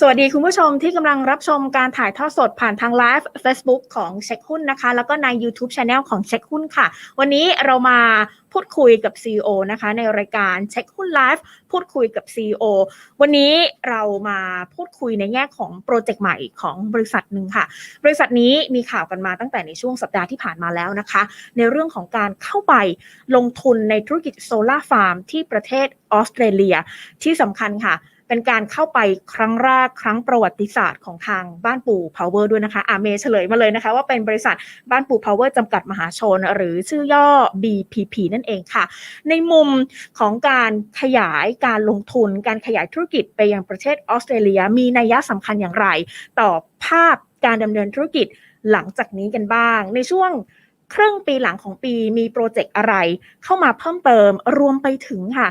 สวัสดีคุณผู้ชมที่กำลังรับชมการถ่ายทอดสดผ่านทางไลฟ์ Facebook ของเช็คหุ้นนะคะ แล้วก็ใน YouTube Channel ของเช็คหุ้นค่ะ วันนี้เรามาพูดคุยกับ CEO นะคะ ในรายการเช็คหุ้นไลฟ์พูดคุยกับ CEO วันนี้เรามาพูดคุยในแง่ของโปรเจกต์ใหม่ของบริษัทหนึ่งค่ะ บริษัทนี้มีข่าวกันมาตั้งแต่ในช่วงสัปดาห์ที่ผ่านมาแล้วนะคะ ในเรื่องของการเข้าไปลงทุนในธุรกิจโซลาร์ฟาร์มที่ประเทศออสเตรเลียที่สำคัญค่ะ เป็นการเข้าไปครั้งแรกครั้งประวัติศาสตร์ของทางบ้านปู่ Power ด้วยนะคะอาเมเฉลยมาเลยนะคะ ว่าเป็นบริษัทบ้านปู่ Power จำกัดมหาชน หรือชื่อย่อ BPP นั่นเองค่ะ ในมุมของการขยายการลงทุน การขยายธุรกิจไปยังประเทศออสเตรเลีย มีนัยยะสำคัญอย่างไร ต่อภาพการดำเนินธุรกิจหลังจากนี้กันบ้าง ในช่วงครึ่งปีหลังของปีมีโปรเจกต์อะไรเข้ามาเพิ่มเติมรวมไปถึงค่ะ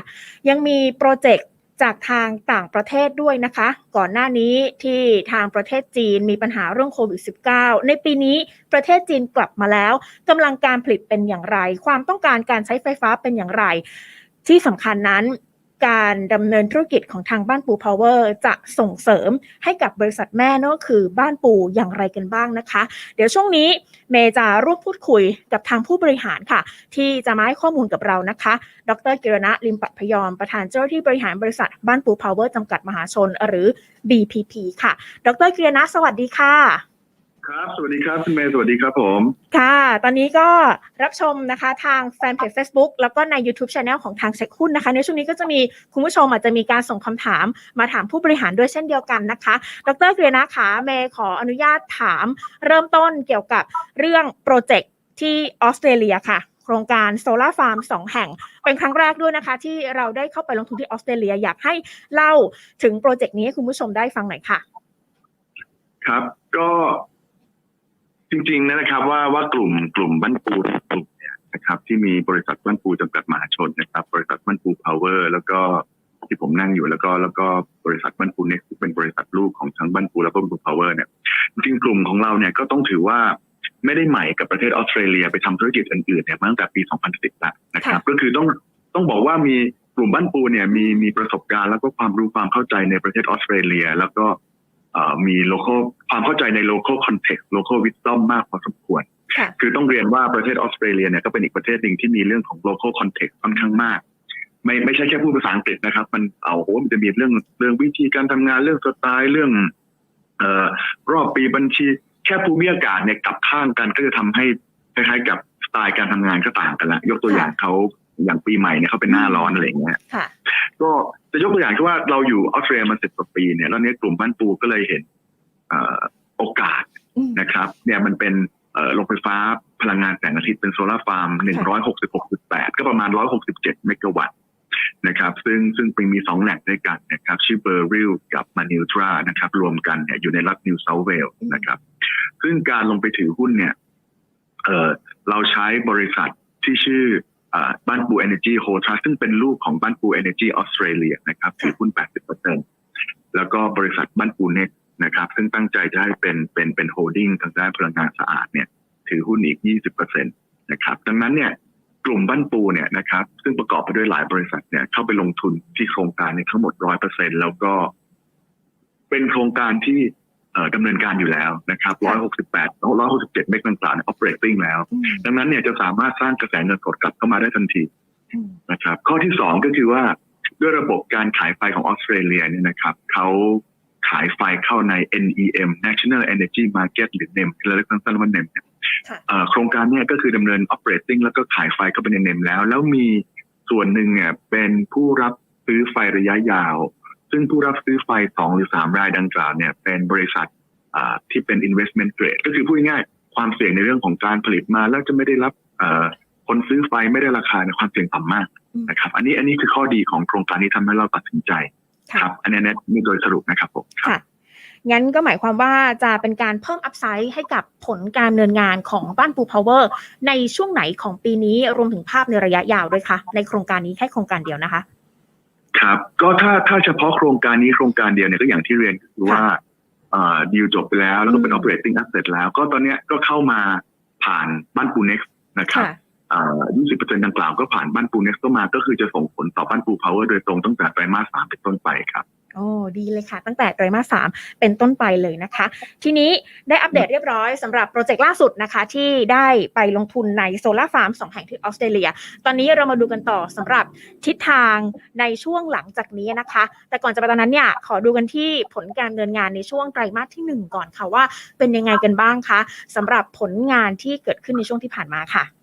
ยังมีโปรเจกต์ จากทางต่างประเทศด้วยนะคะ ก่อนหน้านี้ที่ทางประเทศจีนมีปัญหาเรื่องโควิด -19 ในปีนี้ประเทศจีนกลับมาแล้วกำลังการผลิตเป็นอย่างไร ความต้องการการใช้ไฟฟ้าเป็นอย่างไร ที่สำคัญนั้น การดำเนินธุรกิจของทางบ้านปูพาวเวอร์จะส่งเสริมให้กับบริษัทแม่นั่นก็คือบ้านปูอย่างไรกันบ้างนะคะ เดี๋ยวช่วงนี้เมย์จะร่วมพูดคุยกับทางผู้บริหารค่ะ ที่จะมาให้ข้อมูลกับเรานะคะ ดรกิรณะลิมปัตพยอม ประธานเจ้าหน้าที่บริหารบริษัทบ้านปูพาวเวอร์จำกัดมหาชน หรือ BPP ค่ะ ดรกิรณะสวัสดีค่ะ ครับ สวัสดีครับคุณเมย์สวัสดีครับผม ค่ะ ตอนนี้ก็รับชมนะคะทางแฟนเพจ Facebook แล้วก็ใน YouTube Channel ของทางเซ็กหุ้นนะคะ ในช่วงนี้ก็จะมีคุณผู้ชมอาจจะมีการส่งคำถามมาถามผู้บริหารด้วยเช่นเดียวกันนะคะ ดรเกรียนะคะเมย์ขออนุญาตถามเริ่มต้นเกี่ยวกับเรื่องโปรเจกต์ที่ออสเตรเลียค่ะ โครงการโซลาร์ฟาร์มสองแห่ง เป็นครั้งแรกด้วยนะคะ ที่เราได้เข้าไปลงทุนที่ออสเตรเลียอยากให้เล่าถึงโปรเจกต์นี้ให้คุณผู้ชมได้ฟังหน่อยค่ะ ครับ ก็ จริงๆนะครับว่าว่ากลุ่มกลุ่มบ้านปูทุกกลุ่มเนี่ยนะครับ ที่มีบริษัทบ้านปูจำกัดมหาชนนะครับ บริษัทบ้านปูพาวเวอร์แล้วก็ที่ผมนั่งอยู่แล้วก็แล้วก็บริษัทบ้านปูเน็กซ์เป็นบริษัทลูกของทั้งบ้านปูแล้วก็บ้านปูพาวเวอร์เนี่ยจริงๆกลุ่มของเราเนี่ยก็ต้องถือว่าไม่ได้ใหม่กับประเทศออสเตรเลียไปทำธุรกิจอื่นๆเนี่ยมาตั้งแต่ปี 2010แล้วนะครับค่ะก็คือต้องต้องบอกว่ามีกลุ่มบ้านปูเนี่ยมีมีประสบการณ์แล้วก็ความรู้ความเข้าใจในประเทศออสเตรเลีย แล้วก็ เอ่อมี local ความเข้าใจใน local context local wisdom มากพอสมควรค่ะคือต้องเรียนว่าประเทศออสเตรเลียเนี่ยก็เป็นอีกประเทศหนึ่งที่มีเรื่องของ local context ค่อนข้างมาก ไม่ไม่ใช่แค่พูดภาษาอังกฤษนะครับ มันเอาโหมันจะมีเรื่องเรื่องวิธีการทำงานเรื่องสไตล์เรื่องเอ่อรอบปีบัญชี แค่ภูมิอากาศเนี่ยกลับข้างกันก็จะทำให้คล้ายๆกับสไตล์การทำงานก็ต่างกันละยกตัวอย่างเขา อย่างปีใหม่เนี่ยเขาเป็นหน้าร้อนอะไรอย่างเงี้ยค่ะก็จะยกตัวอย่างที่ว่าเราอยู่ออสเตรเลียมาสิบกว่าปีเนี่ยแล้วเนี้ยกลุ่มบ้านปูก็เลยเห็นเอ่อโอกาสอืมนะครับ เนี่ยมันเป็นเอ่อโรงไฟฟ้าพลังงานแสงอาทิตย์เป็นโซลาร์ฟาร์ม 166.8 ก็ประมาณ 167 เมกะวัตต์นะครับ ซึ่งซึ่งเป็นมีสองแหล่งด้วยกันนะครับ ชื่อเบอร์ริลกับมานิวทรานะครับ รวมกันเนี่ยอยู่ในรัฐนิวเซาท์เวลส์นะครับ ซึ่งการลงไปถือหุ้นเนี่ยเอ่อเราใช้บริษัทที่ชื่ออ่า บ้านปู Energy h o l d Trust ซึ่งเป็นลูกของบ้านปู Energy Australia นะครับถือหุ้น 80%แล้วก็บริษัทบ้านปูเน็ตนะครับ ซึ่งตั้งใจจะให้เป็นเป็นเป็นโฮลดิ้งทางด้านพลังงานสะอาดเนี่ย ถือหุ้นอีก 20%นะครับ ดังนั้นเนี่ยกลุ่มบ้านปูเนี่ยนะครับ ซึ่งประกอบไปด้วยหลายบริษัทเนี่ยเข้าไปลงทุนที่โครงการในทั้งหมด 100%แล้วก็เป็นโครงการที่เอ่อ ดำเนินการอยู่แล้วนะครับ168 167 เมกต่างๆเนี่ย operating แล้วอืมดังนั้นเนี่ยจะสามารถสร้างกระแสเงินสดกลับเข้ามาได้ทันทีอืมนะครับ ข้อที่สองก็คือว่าด้วยระบบการขายไฟของออสเตรเลียเนี่ยนะครับเขาขายไฟเข้าใน NEM National Energy Market หรือ NEM ที่เราเรียกสั้นๆว่า NEM เนี่ยค่ะเอ่อโครงการเนี่ยก็คือดำเนิน operating แล้วก็ขายไฟเข้าไปใน NEM แล้ว แล้วมีส่วนหนึ่งเนี่ยเป็นผู้รับซื้อไฟระยะยาว ซึ่งผู้รับซื้อไฟสองหรือสามรายดังกล่าวเนี่ยเป็นบริษัทอ่าที่เป็น investment grade ก็คือพูดง่ายๆความเสี่ยงในเรื่องของการผลิตมาแล้วจะไม่ได้รับเอ่อคนซื้อไฟไม่ได้ราคาในยความเสี่ยงต่ำมากอืมนะครับ อันนี้อันนี้คือข้อดีของโครงการนี้ทำให้เราตัดสินใจคค่ะรับอันนี้เนี่ยนี่โดยสรุปนะครับผมครับค่ะงั้นก็หมายความว่าจะเป็นการเพิ่มอัพไซด์ให้กับผลการดำเนินงานของบ้านปูพาวเวอร์ในช่วงไหนของปีนี้รวมถึงภาพในระยะยาวด้วยคะในโครงการนี้แค่โครงการเดียวนะคะ ครับ ก็ถ้าถ้าเฉพาะโครงการนี้โครงการเดียวเนี่ยก็อย่างที่เรียนคือว่าดีลจบไปแล้วแล้วก็เป็นอืม operating asset แล้ว ก็ตอนเนี้ยก็เข้ามาผ่านบ้านปูเน็กนะครับค่ะอ่า20%ดังกล่าวก็ผ่านบ้านปูเน็กก็มาก็คือจะส่งผลต่อบ้านปูพาวเวอร์โดยตรงตั้งแต่ไตรมาสสามเป็นต้นไปครับ โอ้ดีเลยค่ะ ตั้งแต่ไตรมาสสามเป็นต้นไปเลยนะคะ ทีนี้ได้อัปเดตเรียบร้อยสำหรับโปรเจกต์ล่าสุดนะคะ ที่ได้ไปลงทุนในโซลาร์ฟาร์มสองแห่งที่ออสเตรเลีย ตอนนี้เรามาดูกันต่อสำหรับทิศทางในช่วงหลังจากนี้นะคะ แต่ก่อนจะไปตอนนั้นเนี่ยขอดูกันที่ผลการดำเนินงานในช่วงไตรมาสที่หนึ่งก่อนค่ะว่าเป็นยังไงกันบ้างคะสำหรับผลงานที่เกิดขึ้นในช่วงที่ผ่านมาค่ะ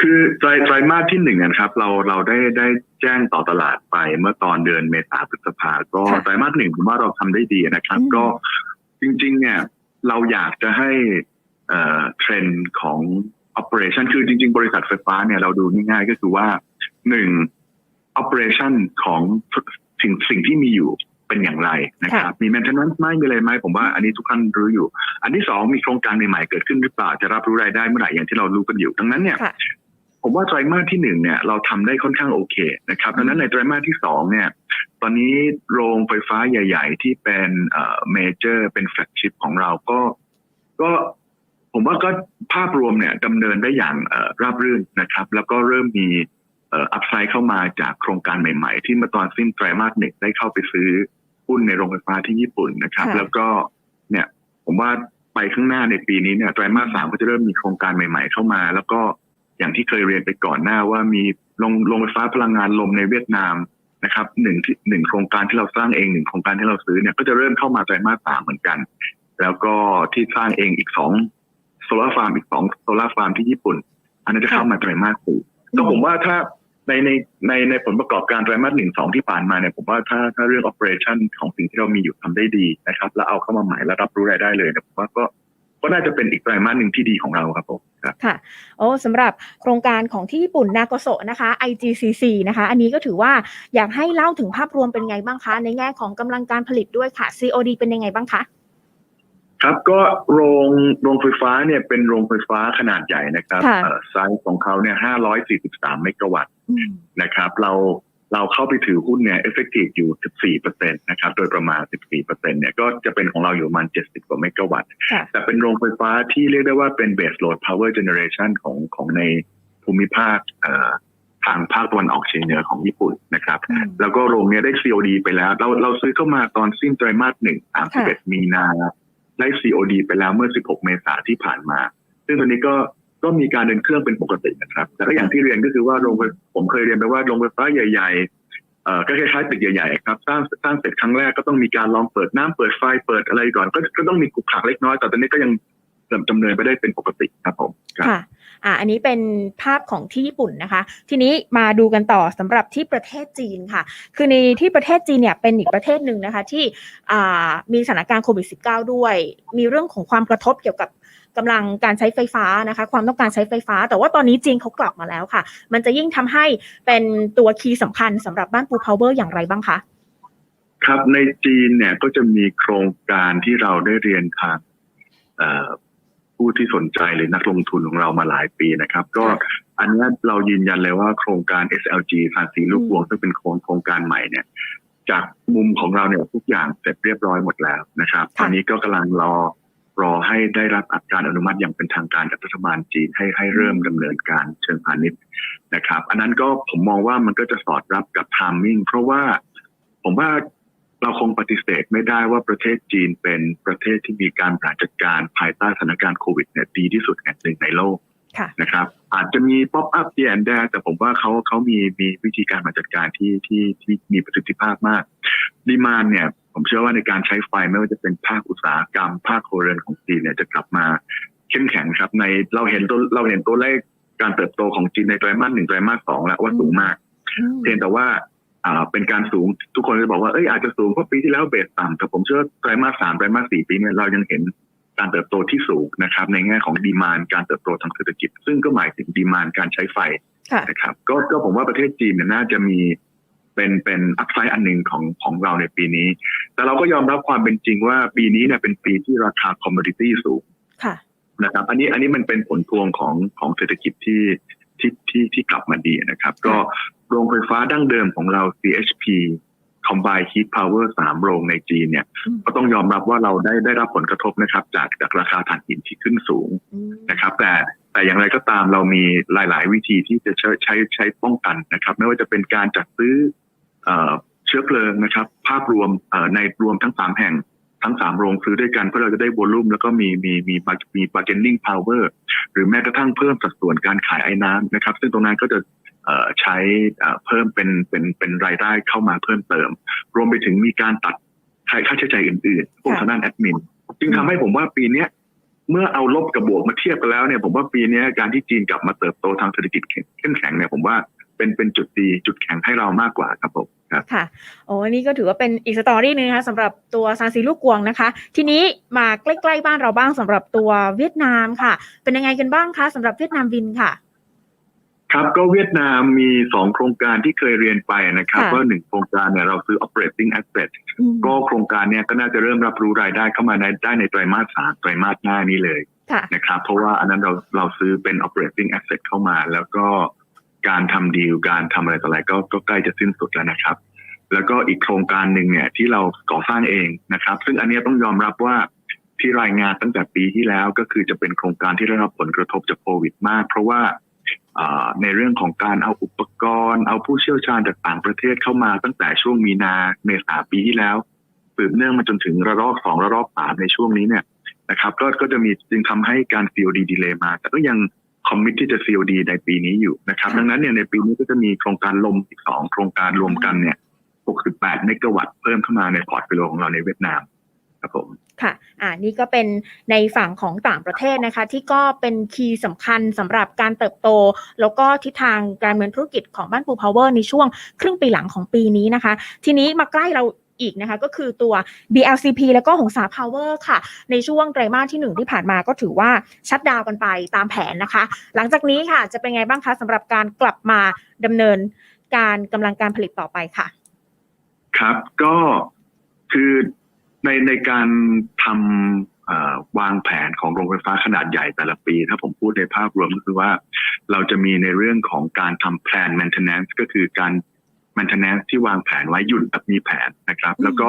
คือไตรไตรมาสที่หนึ่งนะครับ เราเราได้ได้แจ้งต่อตลาดไปเมื่อตอนเดือนเมษาพฤษภาก็ค่ะไตรมาสหนึ่งผมว่าเราทำได้ดีนะครับอืมก็จริง ๆ เนี่ย เราอยากจะให้เอ่อเทรนด์ของ operation คือจริง ๆ บริษัทไฟฟ้าเนี่ยเราดูง่ายๆก็คือว่าหนึ่ง operation ของสิ่งสิ่งที่มีอยู่เป็นอย่างไรนะครับ มี maintenance ไหมมีอะไรไหมผมว่าอันนี้ทุกท่านรู้อยู่ อันที่สองมีโครงการใหม่ๆเกิดขึ้นหรือเปล่าจะรับรู้รายได้เมื่อไหร่อย่างที่เรารู้กันอยู่ ดังนั้นเนี่ยค่ะ ผมว่าไตรมาสที่หนึ่งเนี่ยเราทำได้ค่อนข้างโอเคนะครับดังนั้นในไตรมาสที่สองเนี่ย ตอนนี้โรงไฟฟ้าใหญ่ ๆ ที่เป็นเอ่อเมเจอร์เป็นแฟลกชิพของเราก็ ก็ผมว่าก็ภาพรวมเนี่ยดำเนินได้อย่างเอ่อราบรื่นนะครับ แล้วก็เริ่มมีเอ่ออัพไซด์เข้ามาจากโครงการใหม่ ๆ ที่เมื่อตอนสิ้นไตรมาสหนึ่งได้เข้าไปซื้อหุ้นในโรงไฟฟ้าที่ญี่ปุ่นนะครับค่ะแล้วก็เนี่ยผมว่าไปข้างหน้าในปีนี้เนี่ยไตรมาสสามก็จะเริ่มมีโครงการใหม่ ๆ เข้ามา แล้วก็ อย่างที่เคยเรียนไปก่อนหน้าว่ามีโรงโรงไฟฟ้าพลังงานลมในเวียดนามนะครับหนึ่งที่หนึ่งโครงการที่เราสร้างเองหนึ่งโครงการที่เราซื้อเนี่ยก็จะเริ่มเข้ามาไตรมาสสามเหมือนกัน แล้วก็ที่สร้างเองอีกสองโซลาร์ฟาร์มอีกสองโซลาร์ฟาร์มที่ญี่ปุ่น อันนั้นจะเข้ามาไตรมาสสี่ก็ผมว่าถ้าในในในในผลประกอบการไตรมาสหนึ่งสองที่ผ่านมาเนี่ยผมว่าถ้าถ้าเรื่อง operation ของสิ่งที่เรามีอยู่ทำได้ดีนะครับ แล้วเอาเข้ามาใหม่แล้วรับรู้รายได้เลยเนี่ยผมว่าก็ ก็น่าจะเป็นอีกไตรมาสหนึ่งที่ดีของเราครับผมครับค่ะโอ้สำหรับโครงการของที่ญี่ปุ่นนาโกโซนะคะ IGCC นะคะ อันนี้ก็ถือว่าอยากให้เล่าถึงภาพรวมเป็นไงบ้างคะ ในแง่ของกำลังการผลิตด้วยค่ะ COD เป็นยังไงบ้างคะครับก็โรงโรงไฟฟ้าเนี่ยเป็นโรงไฟฟ้าขนาดใหญ่นะครับค่ะเอ่อไซส์ของเขาเนี่ย543เมกะวัตต์อืมนะครับ เรา เราเข้าไปถือหุ้นเนี่ยเอฟเฟกตีฟอยู่ 14เปอร์เซ็นต์นะครับ โดยประมาณ 14เปอร์เซ็นต์เนี่ย ก็จะเป็นของเราอยู่ประมาณ 70 กว่าเมกะวัตต์ค่ะแต่เป็นโรงไฟฟ้าที่เรียกได้ว่าเป็น base load power generation ของของในภูมิภาคเอ่อทางภาคตะวันออกเฉียงเหนือของญี่ปุ่นนะครับอืมแล้วก็โรงเนี้ยได้ COD ไปแล้ว เราเราซื้อเข้ามาตอนสิ้นไตรมาสหนึ่ง31 มีนา ได้ COD ไปแล้วเมื่อ 16 เมษาที่ผ่านมา ซึ่งตอนนี้ก็ ก็มีการเดินเครื่องเป็นปกตินะครับ แต่ก็อย่างที่เรียนก็คือว่าโรงผมเคยเรียนไปว่าโรงไฟฟ้าใหญ่ๆเอ่อก็คล้ายๆตึกใหญ่ๆครับสร้างสร้างเสร็จครั้งแรกก็ต้องมีการลองเปิดน้ำเปิดไฟเปิดอะไรก่อน ก็ก็ต้องมีกุกขักเล็กน้อยแต่ตอนนี้ก็ยังดำเนินไปได้เป็นปกติครับผมค่ะอ่าอันนี้เป็นภาพของที่ญี่ปุ่นนะคะ ทีนี้มาดูกันต่อสำหรับที่ประเทศจีนค่ะ คือในที่ประเทศจีนเนี่ยเป็นอีกประเทศหนึ่งนะคะที่อ่ามีสถานการณ์โควิด -19 ด้วย มีเรื่องของความกระทบเกี่ยวกับ กำลังการใช้ไฟฟ้านะคะ ความต้องการใช้ไฟฟ้า แต่ว่าตอนนี้จีนเขากลับมาแล้วค่ะ มันจะยิ่งทำให้เป็นตัวคีย์สำคัญสำหรับบ้านปูพาวเวอร์อย่างไรบ้างคะครับในจีนเนี่ยก็จะมีโครงการที่เราได้เรียนทางเอ่อผู้ที่สนใจหรือนักลงทุนของเรามาหลายปีนะครับ ก็อันเนี้ยเรายืนยันเลยว่าโครงการ SLG ภาษีลูกวงซึ่งเป็นโครงโครงการใหม่เนี่ยจากมุมของเราเนี่ยทุกอย่างเสร็จเรียบร้อยหมดแล้วนะครับค่ะตอนนี้ก็กำลังรอ รอให้ได้รับการอนุมัติอย่างเป็นทางการจากรัฐบาลจีนให้ให้เริ่มดำเนินการเชิงพาณิชย์นะครับ อันนั้นก็ผมมองว่ามันก็จะสอดรับกับทามมิ่งเพราะว่าผมว่าเราคงปฏิเสธไม่ได้ว่าประเทศจีนเป็นประเทศที่มีการบริหารจัดการภายใต้สถานการณ์โควิดเนี่ยดีที่สุดแห่งหนึ่งในโลก นะครับอาจจะมีป๊อปอัพที่แอนแดแต่ผมว่าเขาเขามีมีวิธีการมาจัดการที่ที่ที่มีประสิทธิภาพมากดีมานเนี่ยผมเชื่อว่าในการใช้ไฟไม่ว่าจะเป็นภาคอุตสาหกรรม ภาคโครเรือนของจีนเนี่ยจะกลับมาเข้มแข็งครับ ในเราเห็นตัวเราเห็นตัวเลขการเติบโตของจีนในไตรมาสหนึ่งไตรมาสสองแล้วว่าสูงมากอืมเพียงแต่ว่าอ่าเป็นการสูงทุกคนจะบอกว่าเอ้ยอาจจะสูงเพราะปีที่แล้วเบสต่ำแต่ผมเชื่อว่าไตรมาสสามไตรมาสสี่ปีเนี่ยเรายังเห็น การเติบโตที่สูงนะครับ ในแง่ของดีมานการเติบโตทางเศรษฐกิจ ซึ่งก็หมายถึงดีมานการใช้ไฟค่ะนะครับ ก็ก็ผมว่าประเทศจีนเนี่ยน่าจะมีเป็นเป็นอัพไซด์อันหนึ่งของของเราในปีนี้ แต่เราก็ยอมรับความเป็นจริงว่าปีนี้เนี่ยเป็นปีที่ราคาคอมม o ดิตี้สูงค่ะนะครับ อันนี้อันนี้มันเป็นผลพวงของของเศรษฐกิจที่ที่ที่ที่กลับมาดีนะครับ ก็โรงไฟฟ้าดั้งเดิมของเรา CHP Combined Heat Power สามโรงในจีนเนี่ยอืมก็ต้องยอมรับว่าเราได้ได้รับผลกระทบนะครับ จากจากราคาถ่านหินที่ขึ้นสูงอืมนะครับ แต่แต่อย่างไรก็ตามเรามีหลาย ๆ วิธีที่จะใช้ใช้ใช้ป้องกันนะครับ ไม่ว่าจะเป็นการจัดซื้อเอ่อเชชื้อเพลิงนะครับ ภาพรวมเอ่อในรวมทั้งสามแห่งทั้งสามโรงซื้อด้วยกันเพื่อเราจะได้วอลลุ่มแล้วก็มีมีมีมี bargaining power หรือแม้กระทั่งเพิ่มสัดส่วนการขายไอ้น้ำนะครับ ซึ่งตรงนั้นก็จะเอ่อ ใช้เพิ่มเป็นเป็นเป็นรายได้เข้ามาเพิ่มเติม รวมไปถึงมีการตัดค่าค่าใช้จ่ายอื่นๆพวกทางด้านแอดมินจึงทำให้ผมว่าปีเนี้ยเมื่อเอาลบกับบวกมาเทียบกันแล้วเนี่ยผมว่าปีนี้การที่จีนกลับมาเติบโตทางเศรษฐกิจเข้มแข็งเนี่ยผมว่าเป็นเป็นจุดดีจุดแข็งให้เรามากกว่าครับผมครับค่ะโอ้นี่ก็ถือว่าเป็นอีกสตอรี่หนึงนะคะสำหรับตัวซานซีลูกกวงนะคะ ทีนี้มาใกล้ๆบ้านเราบ้างสำหรับตัวเวียดนามค่ะ เป็นยังไงกันบ้างคะสำหรับเวียดนามวินค่ะ ครับก็เวียดนามมีสองโครงการที่เคยเรียนไปนะครับค่ะว่าหนึ่งโครงการเนี่ยเราซื้อ operating asset อืมก็โครงการเนี้ยก็น่าจะเริ่มรับรู้รายได้เข้ามาในได้ในไตรมาสสามไตรมาสหน้านี้เลยค่ะนะครับเพราะว่าอันนั้นเราเราซื้อเป็น operating asset เข้ามา แล้วก็การทำดีลการทำอะไรต่ออะไรก็ก็ใกล้จะสิ้นสุดแล้วนะครับ แล้วก็อีกโครงการหนึ่งเนี่ยที่เราก่อสร้างเองนะครับ ซึ่งอันเนี้ยต้องยอมรับว่าที่รายงานตั้งแต่ปีที่แล้วก็คือจะเป็นโครงการที่ได้รับผลกระทบจากโควิด มาก เพราะว่าอ่า ในเรื่องของการเอาอุปกรณ์ เอาผู้เชี่ยวชาญจากต่างประเทศเข้ามาตั้งแต่ช่วงมีนาเมษาปีที่แล้วสืบเนื่องมาจนถึงระลอกสองระลอกสามในช่วงนี้เนี่ยนะครับ ก็ก็จะมีจึงทำให้การ COD ดีเลย์มา แต่ก็ยังคอมมิตที่จะ COD ในปีนี้อยู่นะครับค่ะดังนั้นเนี่ยในปีนี้ก็จะมีโครงการลมอีกสองโครงการรวมกันเนี่ย 68 เมกะวัตต์เพิ่มเข้ามาในพอร์ตโฟลิโอของเราในเวียดนามครับผม ค่ะ อ่า นี่ก็เป็นในฝั่งของต่างประเทศนะคะ ที่ก็เป็นคีย์สำคัญสำหรับการเติบโต แล้วก็ทิศทางการเมืองธุรกิจของบ้านปูพาวเวอร์ในช่วงครึ่งปีหลังของปีนี้นะคะ ทีนี้มาใกล้เราอีกนะคะก็คือตัว BLCP แล้วก็หงสาพาวเวอร์ค่ะ ในช่วงไตรมาสที่หนึ่งที่ผ่านมาก็ถือว่าชัดดาวกันไปตามแผนนะคะ หลังจากนี้ค่ะจะเป็นไงบ้างคะสำหรับการกลับมาดำเนินการกำลังการผลิตต่อไปค่ะ ครับก็คือ ในในการทำเอ่อวางแผนของโรงไฟฟ้าขนาดใหญ่แต่ละปี ถ้าผมพูดในภาพรวมก็คือว่า เราจะมีในเรื่องของการทำ plan maintenance ก็คือการ maintenance ที่วางแผนไว้หยุดแบบมีแผนนะครับอืมแล้วก็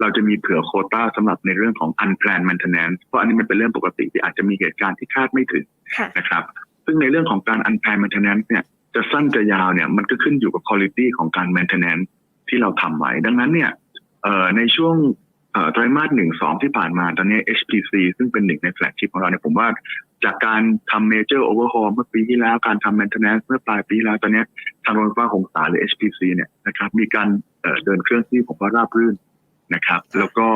เราจะมีเผื่อโควต้าสำหรับในเรื่องของ unplanned maintenance เพราะอันนี้มันเป็นเรื่องปกติที่อาจจะมีเหตุการณ์ที่คาดไม่ถึงค่ะนะครับ ซึ่งในเรื่องของการ unplanned maintenance เนี่ยจะสั้นจะยาวเนี่ยมันก็ขึ้นอยู่กับ quality ของการ maintenance ที่เราทำไว้ ดังนั้นเนี่ยเอ่อในช่วงเอ่อ ไตรมาสหนึ่งสองที่ผ่านมาตอนนี้ HPC ซึ่งเป็นหนึ่งในแฟลกชิพของเราเนี่ยผมว่าจากการทำ major overhaul เมื่อปีที่แล้วการทำ maintenance เมื่อปลายปีที่แล้วตอนนี้ทางโรงไฟฟ้าหงสาหรือ HPC เนี่ยนะครับมีการเอ่อเดินเครื่องที่ผมว่าราบรื่นนะครับ แล้วก็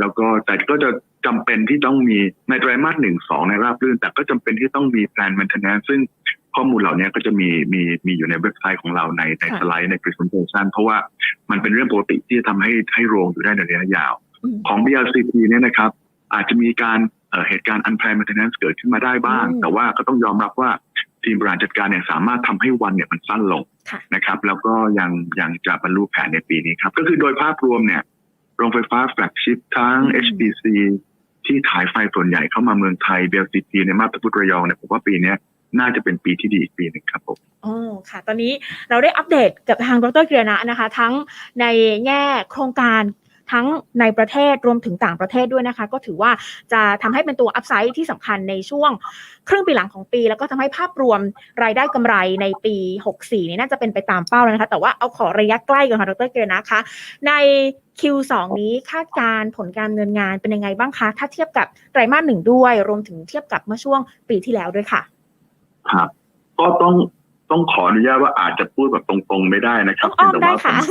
แล้วก็แต่ก็จะจำเป็นที่ต้องมีในไตรมาสหนึ่งสองในราบรื่น แต่ก็จำเป็นที่ต้องมี plan maintenance ซึ่งข้อมูลเหล่านี้ก็จะมีมีมีอยู่ในเว็บไซต์ของเราในในค่ะสไลด์ใน presentation เพราะว่ามันเป็นเรื่องปกติที่จะทำให้ให้โรงอยู่ได้ในระยะยาวอืม ของ BLCP เนี่ยนะครับ อาจจะมีการเอ่อเหตุการณ์ unplanned maintenance เกิดขึ้นมาได้บ้างอืมแต่ว่าก็ต้องยอมรับว่าทีมบริหารจัดการเนี่ยสามารถทำให้วันเนี่ยมันสั้นลงค่ะนะครับ แล้วก็ยังยังจะบรรลุแผนในปีนี้ครับ ก็คือโดยภาพรวมเนี่ยโรงไฟฟ้าแฟลกชิพทั้งอืม HPC ที่ขายไฟส่วนใหญ่เข้ามาเมืองไทย BLCP ในมาบตาพุทระยองเนี่ยผมว่าปีเนี้ยน่าจะเป็นปีที่ดีอีกปีหนึ่งครับผมอ๋อค่ะ ตอนนี้เราได้อัปเดตกับทางดรเกียรณะนะคะ ทั้งในแง่โครงการ ทั้งในประเทศรวมถึงต่างประเทศด้วยนะคะ ก็ถือว่าจะทำให้เป็นตัวอัพไซด์ที่สำคัญในช่วงครึ่งปีหลังของปี แล้วก็ทำให้ภาพรวมรายได้กำไรในปี 64 นี่น่าจะเป็นไปตามเป้าแล้วนะคะ แต่ว่าเอาขอระยะใกล้ก่อนค่ะดรเกียรณะคะ ใน Q2 นี้คาดการณ์ผลการดำเนินงานเป็นยังไงบ้างคะ ถ้าเทียบกับไตรมาสหนึ่งด้วย รวมถึงเทียบกับเมื่อช่วงปีที่แล้วด้วยค่ะ ครับ ก็ต้อง ต้องขออนุญาตว่าอาจจะพูดแบบตรงๆไม่ได้นะครับอ้อมแต่ได้ว่าผค่ะม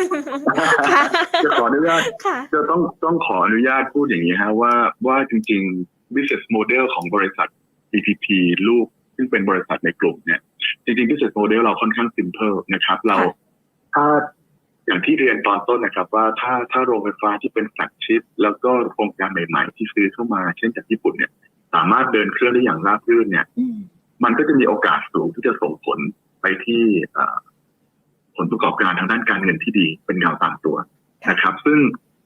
ค่ะจะขออนุญาตค่ะจะต้องต้องขออนุญาตพูดอย่างนี้ฮะว่าว่าจริงๆ business model ของบริษัท EPP ลูก ซึ่งเป็นบริษัทในกลุ่มเนี่ย จริงๆ business model เราค่อนข้าง simple นะครับ เราค่ะถ้าอย่างที่เรียนตอนต้นนะครับ ว่าถ้าถ้าโรงไฟฟ้าที่เป็นแฟลกชิพแล้วก็โครงการใหม่ๆ ที่ซื้อเข้ามา เช่นจากญี่ปุ่นเนี่ย สามารถเดินเครื่องได้อย่างราบรื่นเนี่ยอืมมันก็จะมีโอกาสสูงที่จะส่งผล ไปที่เอ่อผลประกอบการทางด้านการเงินที่ดีเป็นเงาตามตัวค่ะนะครับ ซึ่ง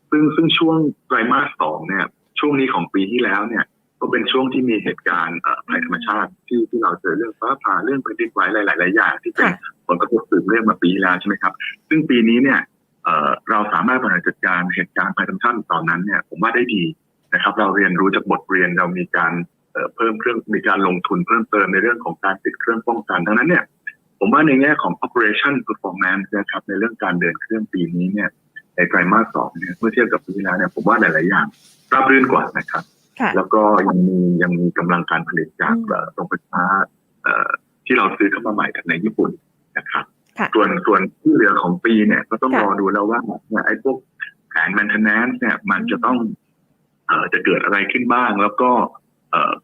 ซึ่งซึ่งช่วงไตรมาสสองเนี่ย ช่วงนี้ของปีที่แล้วเนี่ย ก็เป็นช่วงที่มีเหตุการณ์เอ่อภัยธรรมชาติที่ที่เราเจอเรื่องฟ้าผ่าเรื่องแผ่นดินไหวหลายๆหลายอย่างที่เป็นค่ะผลกระทบสืบเรื่องมาปีที่แล้วใช่ไหมครับ ซึ่งปีนี้เนี่ยเอ่อเราสามารถบริหารจัดการเหตุการณ์ภัยธรรมชาติตอนนั้นเนี่ย ผมว่าได้ดีนะครับ เราเรียนรู้จากบทเรียนเรามีการเอ่อเพิ่มเครื่องมีการลงทุนเพิ่มเติมในเรื่องของการติดเครื่องป้องกันดังนั้นเนี่ย ผมว่าในแง่ของ operation performance นะครับในเรื่องการเดินเครื่องปีนี้เนี่ยในไตรมาสสองเนี่ยเมื่อเทียบกับปีที่แล้วเนี่ยผมว่าหลาย ๆ อย่างราบรื่นกว่านะครับค่ะแล้วก็ยังมียังมีกำลังการผลิตจากอืมเอ่อโรงไฟฟ้าเอ่อที่เราซื้อเข้ามาใหม่จากในญี่ปุ่นนะครับค่ะส่วนส่วนที่เหลือของปีเนี่ยก็ต้องค่ะรอดูแล้วว่าเนี่ยไอ้พวกแผน maintenance เนี่ยมันจะต้องเอ่อจะเกิดอะไรขึ้นบ้าง แล้วก็เอ่อ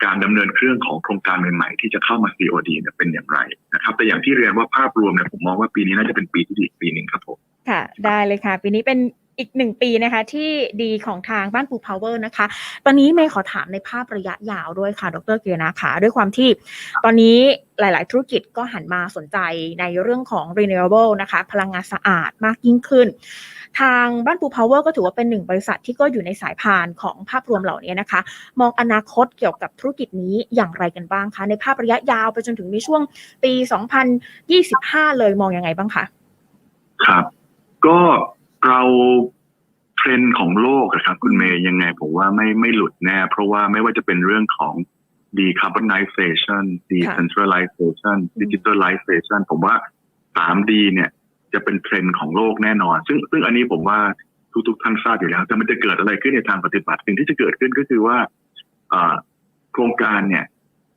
การดำเนินเครื่องของโครงการใหม่ๆ ที่จะเข้ามา COD เนี่ยเป็นอย่างไรนะครับแต่อย่างที่เรียนว่าภาพรวมเนี่ยผมมองว่าปีนี้น่าจะเป็นปีที่ดีปีหนึ่งครับผมค่ะ ได้เลยค่ะ ปีนี้เป็น อีกหนึ่งปีนะคะที่ดีของทางบ้านปูพาวเวอร์นะคะ ตอนนี้เมย์ขอถามในภาพระยะยาวด้วยค่ะ ดรเกียรตินาค่ะ ด้วยความที่ตอนนี้หลาย ๆ ธุรกิจก็หันมาสนใจในเรื่องของ renewable นะคะ พลังงานสะอาดมากยิ่งขึ้น ทางบ้านปูพาวเวอร์ก็ถือว่าเป็นหนึ่งบริษัทที่ก็อยู่ในสายพานของภาพรวมเหล่านี้นะคะ มองอนาคตเกี่ยวกับธุรกิจนี้อย่างไรกันบ้างคะ ในภาพระยะยาวไปจนถึงในช่วงปี 2025 เลยมองยังไงบ้างคะ ครับ ก็ เราเทรนด์ของโลกอะครับ คุณเมย์ยังไงผมว่าไม่ไม่หลุดแน่ เพราะว่าไม่ว่าจะเป็นเรื่องของ decarbonization decentralization digitalization ผมว่า 3D เนี่ย จะเป็นเทรนด์ของโลกแน่นอน ซึ่งซึ่งอันนี้ผมว่าทุกๆท่านทราบอยู่แล้ว แต่มันจะเกิดอะไรขึ้นในทางปฏิบัติ สิ่งที่จะเกิดขึ้นก็คือว่าอ่าโครงการเนี่ย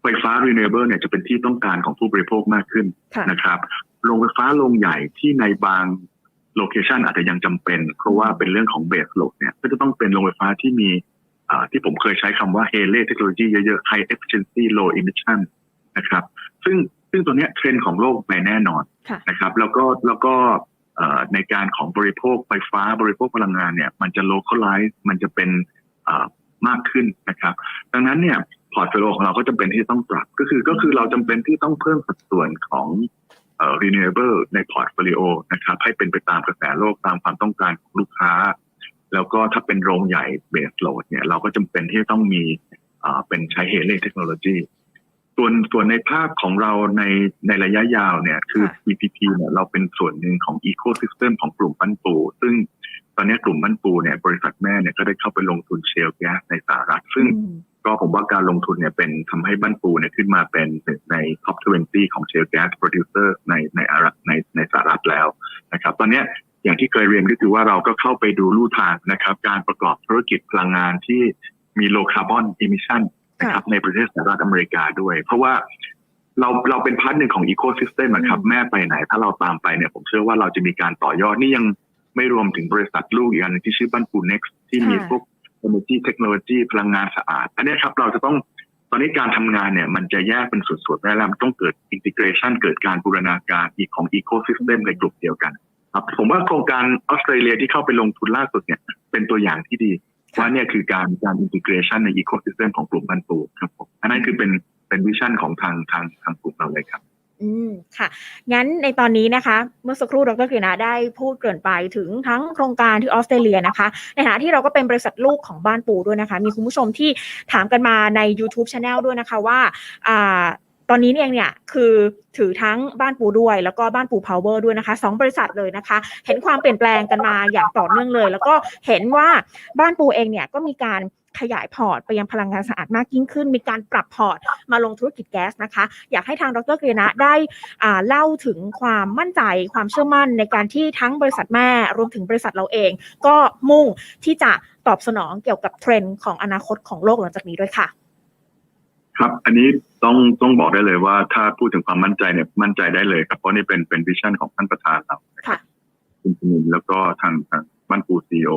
ไฟฟ้า renewable เนี่ยจะเป็นที่ต้องการของผู้บริโภคมากขึ้นค่ะนะครับ โรงไฟฟ้าโรงใหญ่ที่ในบาง โลเคชันอาจจะยังจำเป็น เพราะว่าเป็นเรื่องของเบสโหลดเนี่ยก็จะต้องเป็นโรงไฟฟ้าที่มีอ่าที่ผมเคยใช้คำว่า h a l e เทคโนโลยีเยอะๆ high efficiency low emission นะครับ ซึ่งซึ่งตัวเนี้ยเทรนด์ของโลกไปแน่นอนค่ะนะครับ แล้วก็แล้วก็เอ่อในการของบริโภคไฟฟ้าบริโภคพลังงานเนี่ย มันจะ localize มันจะเป็นอ่ามากขึ้นนะครับ ดังนั้นเนี่ยพอร์ตโฟลิโอของเราก็จำเป็นที่ต้องปรับก็คือก็คือเราจำเป็นที่ต้องเพิ่มสัดส่วนของเอ่อ renewable ในพอร์ตโฟลิโอนะครับให้เป็นไปตามกระแสโลกตามความต้องการของลูกค้า แล้วก็ถ้าเป็นโรงใหญ่เบสโหลดเนี่ยเราก็จำเป็นที่จะต้องมีอ่าเป็นใช้เฮเลเทคโนโลยีส่วนส่วนในภาพของเราในในระยะยาวเนี่ยคือค่ะ PPP เนี่ยเราเป็นส่วนหนึ่งของ Ecosystem ของกลุ่มปั้นปู ซึ่งตอนนี้กลุ่มปั้นปูเนี่ยบริษัทแม่เนี่ยก็ได้เข้าไปลงทุนเชลแก๊สในสหรัฐซึ่งอืม ก็ผมว่าการลงทุนเนี่ยเป็นทำให้บ้านปูเนี่ยขึ้นมาเป็นหนึ่งใน top 20 ของ shale gas producer ในในอารัในในสหรัฐแล้วนะครับ ตอนเนี้ยอย่างที่เคยเรียนก็คือว่าเราก็เข้าไปดูลู่ทางนะครับ การประกอบธุรกิจพลังงานที่มี low carbon emission นะครับในประเทศสหรัฐอเมริกาด้วย เพราะว่าเราเราเป็นพาร์ทหนึ่งของ ecosystem นะครับอืมแม่ไปไหน ถ้าเราตามไปเนี่ยผมเชื่อว่าเราจะมีการต่อยอดนี่ยังไม่รวมถึงบริษัทลูกอีกอันหนึงที่ชื่อบ้านปู next ที่มีพวก energy technology พลังงานสะอาด อันนี้ครับเราจะต้องตอนนี้การทำงานเนี่ยมันจะแยกเป็นส่วนๆได้แล้วมันต้องเกิด integration เกิดการบูรณาการอีกของ ecosystem ในกลุ่มเดียวกันครับผมว่าโครงการออสเตรเลียที่เข้าไปลงทุนล่าสุดเนี่ยเป็นตัวอย่างที่ดีว่าเนี่ยคือการการ integration ใน ecosystem ของกลุ่มบันปูครับผมอันนั้นคือเป็นเป็นวิชั่นของทางทางทางกลุ่มเราเลยครับ อืมค่ะ งั้นในตอนนี้นะคะ เมื่อสักครู่ดรกฤษณะได้พูดเกริ่นไปถึงทั้งโครงการที่ออสเตรเลียนะคะ ในฐานะที่เราก็เป็นบริษัทลูกของบ้านปูด้วยนะคะ มีคุณผู้ชมที่ถามกันมาใน YouTube Channel ด้วยนะคะว่าอ่าตอนนี้เนี่ยเนี่ยคือถือทั้งบ้านปูด้วย แล้วก็บ้านปูพาวเวอร์ด้วยนะคะสองบริษัทเลยนะคะ เห็นความเปลี่ยนแปลงกันมาอย่างต่อเนื่องเลย แล้วก็เห็นว่าบ้านปูเองเนี่ยก็มีการ ขยายพอร์ตไปยังพลังงานสะอาดมากยิ่งขึ้น มีการปรับพอร์ตมาลงธุรกิจแก๊สนะคะ อยากให้ทางดรกฤษณะได้อ่าเล่าถึงความมั่นใจความเชื่อมั่นในการที่ทั้งบริษัทแม่รวมถึงบริษัทเราเอง ก็มุ่งที่จะตอบสนองเกี่ยวกับเทรนด์ของอนาคตของโลกหลังจากนี้ด้วยค่ะ ครับ อันนี้ต้องต้องบอกได้เลยว่าถ้าพูดถึงความมั่นใจเนี่ยมั่นใจได้เลยครับเพราะนี่เป็นเป็นวิชั่นของท่านประธานเรานะครัค่ะบคุณชนินแล้วก็ทางทางบ้านปูซีโอ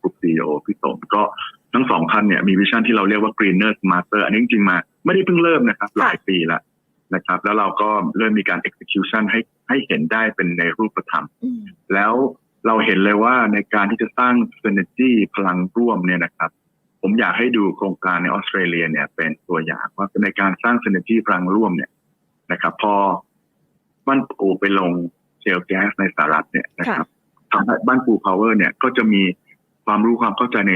กรุ๊ปซีโอพี่สมก็ ทั้งสองท่านเนี่ยมีวิชั่นที่เราเรียกว่า greener smarter อันนี้จริงๆมาไม่ได้เพิ่งเริ่มนะครับ หลายปีแล้วนะครับ แล้วเราก็เริ่มมีการ execution ให้ให้เห็นได้เป็นในรูปธรรมอืมแล้วเราเห็นเลยว่าในการที่จะสร้าง synergy พลังร่วมเนี่ยนะครับ ผมอยากให้ดูโครงการในออสเตรเลียเนี่ย เป็นตัวอย่างว่าในการสร้าง synergy พลังร่วมเนี่ยนะครับ พอบ้านปูไปลงเชลแก๊สในสหรัฐเนี่ยนะครับทำให้บ้านปูพาวเวอร์เนี่ยก็จะมีความรู้ความเข้าใจใน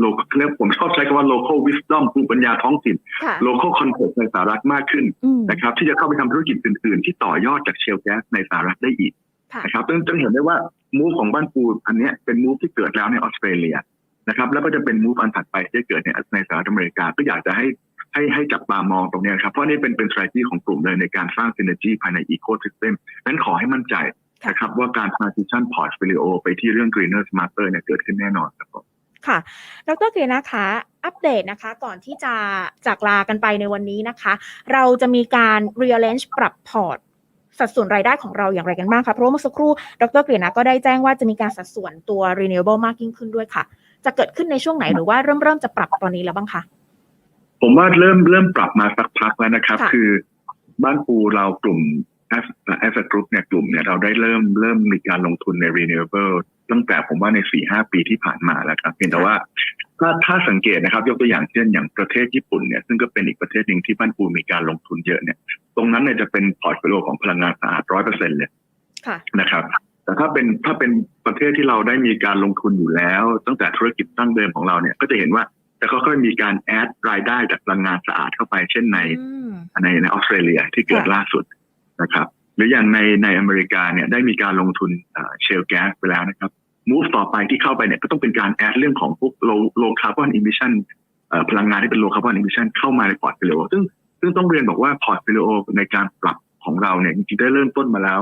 โลกเรียกผมชอบใช้คำว่า local wisdom ภูมิปัญญาท้องถิ่นค่ะ local context ในสหรัฐมากขึ้นอืมนะครับที่จะเข้าไปทำธุรกิจอื่น ๆ ที่ต่อยอดจากเชลแก๊สในสหรัฐได้อีกค่ะนะครับซึ่งจะเห็นได้ว่ามูฟของบ้านปูอันเนี้ยเป็นมูฟที่เกิดแล้วในออสเตรเลียนะครับแล้วก็จะเป็นมูฟอันถัดไปที่จะเกิดในในสหรัฐอเมริกาก็อยากจะให้ให้ให้จับตามองตรงเนี้ยครับเพราะนี่เป็นเป็น strategy ของกลุ่มเลยในการสร้าง synergy ภายใน ecosystem นั้นขอให้มั่นใจค่ะนะครับว่าการ transition portfolio ไปที่เรื่อง greener smarter เนี่ยเกิดขึ้นแน่นอนครับผม ค่ะ ดรเกรนะคะ อัปเดตนะคะ ก่อนที่จะจากลากันไปในวันนี้นะคะ เราจะมีการ rearrange ปรับพอร์ตสัดส่วนรายได้ของเราอย่างไรกันบ้างคะเพราะว่าเมื่อสักครู่ดรเกรนะก็ได้แจ้งว่าจะมีการสัดส่วนตัว renewable มากยิ่งขึ้นด้วยค่ะ จะเกิดขึ้นในช่วงไหนหรือว่าเริ่มเริ่มจะปรับตอนนี้แล้วบ้างคะผมว่าเริ่มเริ่มปรับมาสักพักแล้วนะครับค่ะคือบ้านปูเรากลุ่ม Asset Group เนี่ยกลุ่มเนี่ยเราได้เริ่มเริ่มมีการลงทุนใน renewable ตั้งแต่ผมว่าในสี่ห้าปีที่ผ่านมาแล้วครับเพียงแต่ว่าถ้าถ้าสังเกตนะครับ ยกตัวอย่างเช่นอย่างประเทศญี่ปุ่นเนี่ยซึ่งก็เป็นอีกประเทศหนึ่งที่บ้านปูมีการลงทุนเยอะเนี่ย ตรงนั้นเนี่ยจะเป็นพอร์ตโฟลิโอของพลังงานสะอาดร้อยเปอร์เซ็นต์เลยค่ะนะครับ แต่ถ้าเป็นถ้าเป็นประเทศที่เราได้มีการลงทุนอยู่แล้ว ตั้งแต่ธุรกิจตั้งเดิมของเราเนี่ยก็จะเห็นว่าจะค่อยๆมีการแอดรายได้จากพลังงานสะอาดเข้าไปเช่นในอืมในในออสเตรเลียที่เกิดค่ะล่าสุดนะครับ หรืออย่างในในอเมริกาเนี่ยได้มีการลงทุนเชลแก๊สไปแล้วนะครับ มูฟต่อไปที่เข้าไปเนี่ยก็ต้องเป็นการแอดเรื่องของพวก low low carbon emission เอ่อพลังงานที่เป็น low carbon emission เข้ามาในพอร์ตโฟลิโอซึ่งซึ่งต้องเรียนบอกว่าพอร์ตโฟลิโอในการปรับของเราเนี่ยจริงๆได้เริ่มต้นมาแล้ว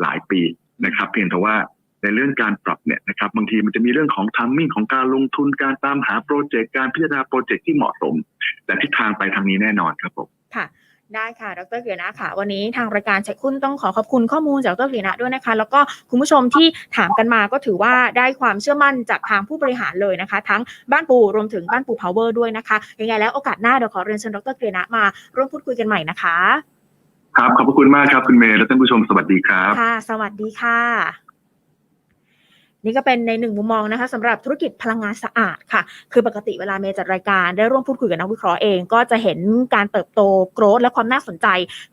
หลายปีนะครับเพียงแต่ว่าในเรื่องการปรับเนี่ยนะครับบางทีมันจะมีเรื่องของทัมมิ่งของการลงทุนการตามหาโปรเจกต์การพิจารณาโปรเจกต์ที่เหมาะสม แต่ทิศทางไปทางนี้แน่นอนครับผมค่ะ ได้ค่ะ ดรเกียรตินะค่ะ วันนี้ทางรายการเช็คคุณต้องขอขอบคุณข้อมูลจากดรเกียรตินะด้วยนะคะ แล้วก็คุณผู้ชมที่ถามกันมาก็ถือว่าได้ความเชื่อมั่นจากทางผู้บริหารเลยนะคะ ทั้งบ้านปูรวมถึงบ้านปูพาวเวอร์ด้วยนะคะ ยังไงแล้วโอกาสหน้าเดี๋ยวขอเรียนเชิญดรเกียรตินะมาร่วมพูดคุยกันใหม่นะคะ ครับ ขอบพระคุณมากครับคุณเมย์และท่านผู้ชมสวัสดีครับ ค่ะ สวัสดีค่ะ นี่ก็เป็นในหนึ่งมุมมองนะคะสำหรับธุรกิจพลังงานสะอาดค่ะ คือปกติเวลาเมย์จัดรายการได้ร่วมพูดคุยกับนักวิเคราะห์เอง ก็จะเห็นการเติบโตโกรธและความน่าสนใจ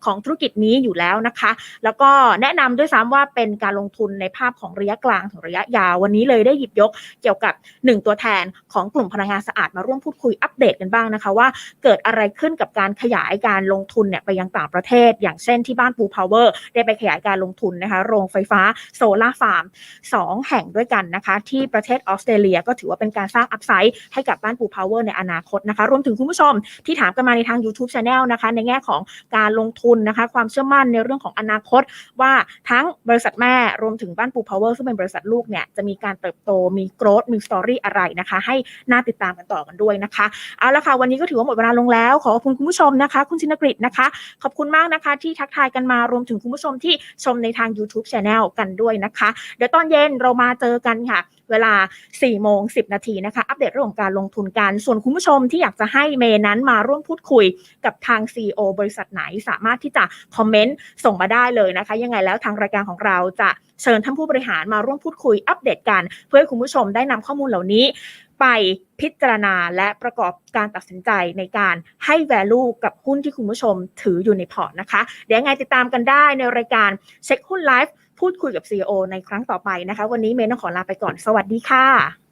ของธุรกิจนี้อยู่แล้วนะคะ แล้วก็แนะนำด้วยซ้ำว่าเป็นการลงทุนในภาพของระยะกลางถึงระยะยาววันนี้เลยได้หยิบยกเกี่ยวกับหนึ่งตัวแทนของกลุ่มพลังงานสะอาดมาร่วมพูดคุยอัปเดตกันบ้างนะคะ ว่าเกิดอะไรขึ้นกับการขยายการลงทุนเนี่ยไปยังต่างประเทศ อย่างเช่นที่บ้านปูพาวเวอร์ได้ไปขยายการลงทุนนะคะโรงไฟฟ้าโซลาร์ฟาร์ม2แห่งด้วยกันนะคะที่ประเทศออสเตรเลีย ก็ถือว่าเป็นการสร้างอัพไซด์ให้กับบ้านปูพาวเวอร์ในอนาคตนะคะรวมถึงคุณผู้ชมที่ถามกันมาในทาง YouTube Channel นะคะในแง่ของการลงทุนนะคะความเชื่อมั่นในเรื่องของอนาคต ว่าทั้งบริษัทแม่รวมถึงบ้านปูพาวเวอร์ซึ่งเป็นบริษัทลูกเนี่ยจะมีการเติบโตมีโกรธมีสตอรี่อะไรนะคะให้น่าติดตามกันต่อกันด้วยนะคะเอาละค่ะวันนี้ก็ถือว่าหมดเวลาลงแล้วขอขอบคุณคุณผู้ชมนะคะ คุณชินกฤษนะคะ ขอบคุณมากนะคะ ที่ทักทายกันมารวมถึงคุณผู้ชมที่ชมในทาง YouTube Channel กันด้วยนะคะ เดี๋ยวตอนเย็นเรามาเจอกันค่ะ เวลา 4 โมง 10 นาทีนะคะ อัปเดตเรื่องของการลงทุนกัน ส่วนคุณผู้ชมที่อยากจะให้เมย์นั้นมาร่วมพูดคุยกับทาง CEO บริษัทไหนสามารถที่จะคอมเมนต์ส่งมาได้เลยนะคะ ยังไงแล้วทางรายการของเราจะเชิญท่านผู้บริหารมาร่วมพูดคุยอัปเดตกัน เพื่อให้คุณผู้ชมได้นำข้อมูลเหล่านี้ ไปพิจารณาและประกอบการตัดสินใจในการให้ value กับหุ้นที่คุณผู้ชมถืออยู่ในพอร์ตนะคะ เดี๋ยวยังไงติดตามกันได้ในรายการเช็คหุ้นไลฟ์ พูดคุยกับ CEO ในครั้งต่อไปนะคะ วันนี้เมย์ต้องขอลาไปก่อน สวัสดีค่ะ